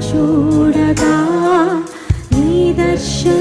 చూడగా నీ దర్శనం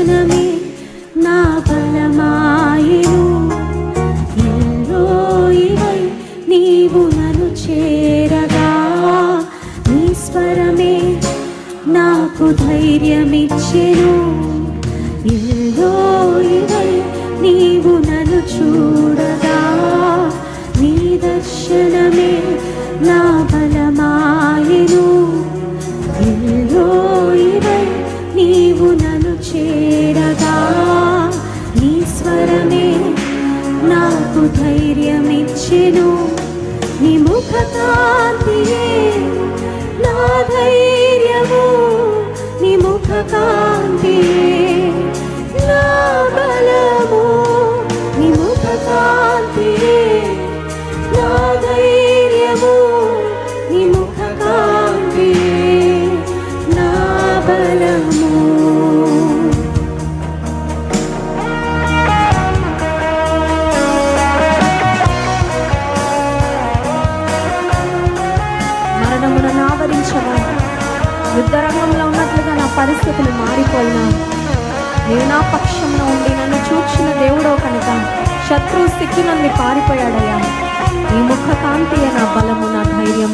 నీ ముఖ నా ధైర్యము నీ ముఖ నా బలము యుద్ధరంగంలో ఉన్నట్లుగా నా పరిస్థితులు మారిపోయినా నేను నా పక్షంలో ఉండి నన్ను చూచిన దేవుడో కనుక శత్రువు సిక్కి నుండి పారిపోయాడయ్యా. నీ ముఖ కాంతియే నా బలము నా ధైర్యం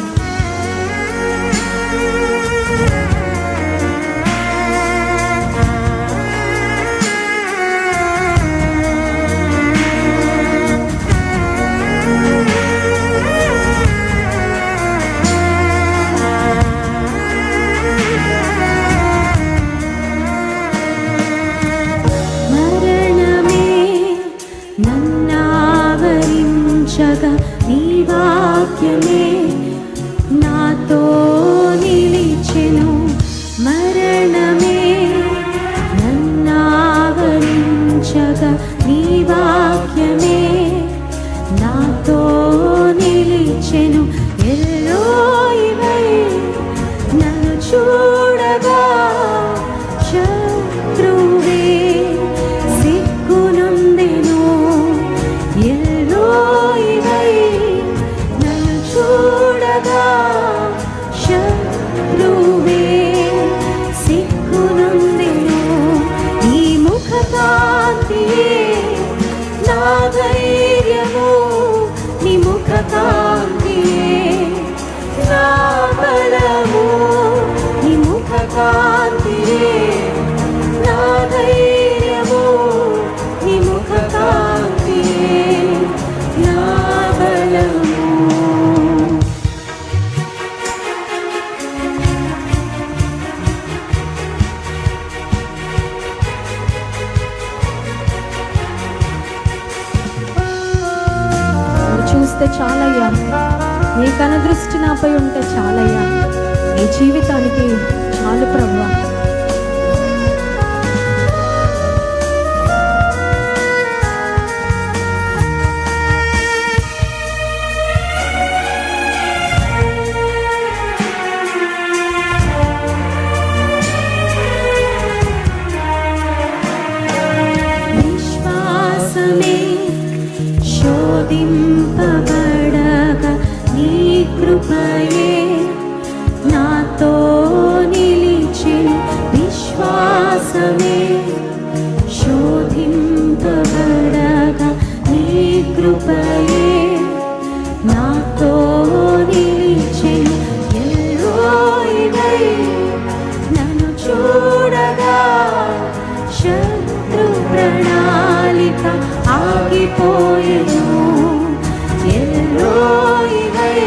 ఉండగా నీ వాక్యమే నాతో నిలిచెను. మరణమే చాలయ్యా. నీ కన దృష్టి నాపై ఉంటే చాలయ్యా. నీ జీవితానికి చాలు ప్రభు. విశ్వాసమే శోధింపబడగా నాతో నిలిచెను విశ్వాసమే శోధింపబడగా నీ కృపయే. నాతో నిలిచెను ఎల్లోయివై నన్ను చూడగా శత్రు ప్రణాళిక ఆగిపోయెను. ఎల్లోయివై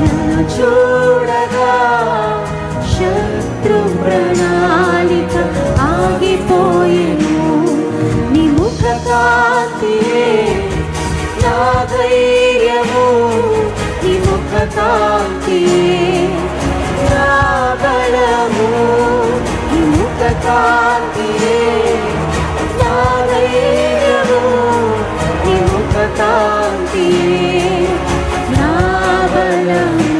నన్ను చూడగా కాంతియే నా ధైర్యము నీ ముఖ కాంతియే నా బలము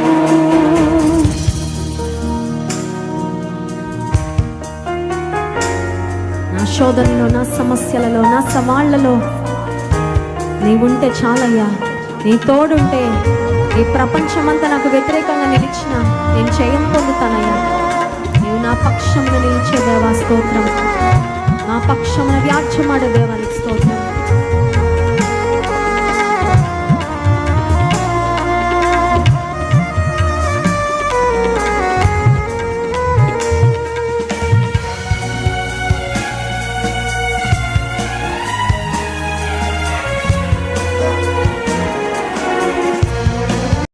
నా శోధనలో నా సమస్యలలో నా సవాళ్ళలో నీవుంటే చాలయ్యా. నీ తోడుంటే ఈ ప్రపంచమంతా నాకు వ్యతిరేకంగా నిలిచిన నేను జయం పొందుతానయ్యా. నీవు పక్షంలో నిలిచే దేవా స్తోత్రం? నా పక్షమున వ్యాఖ్యమాడే దేవానికి స్తోత్రం?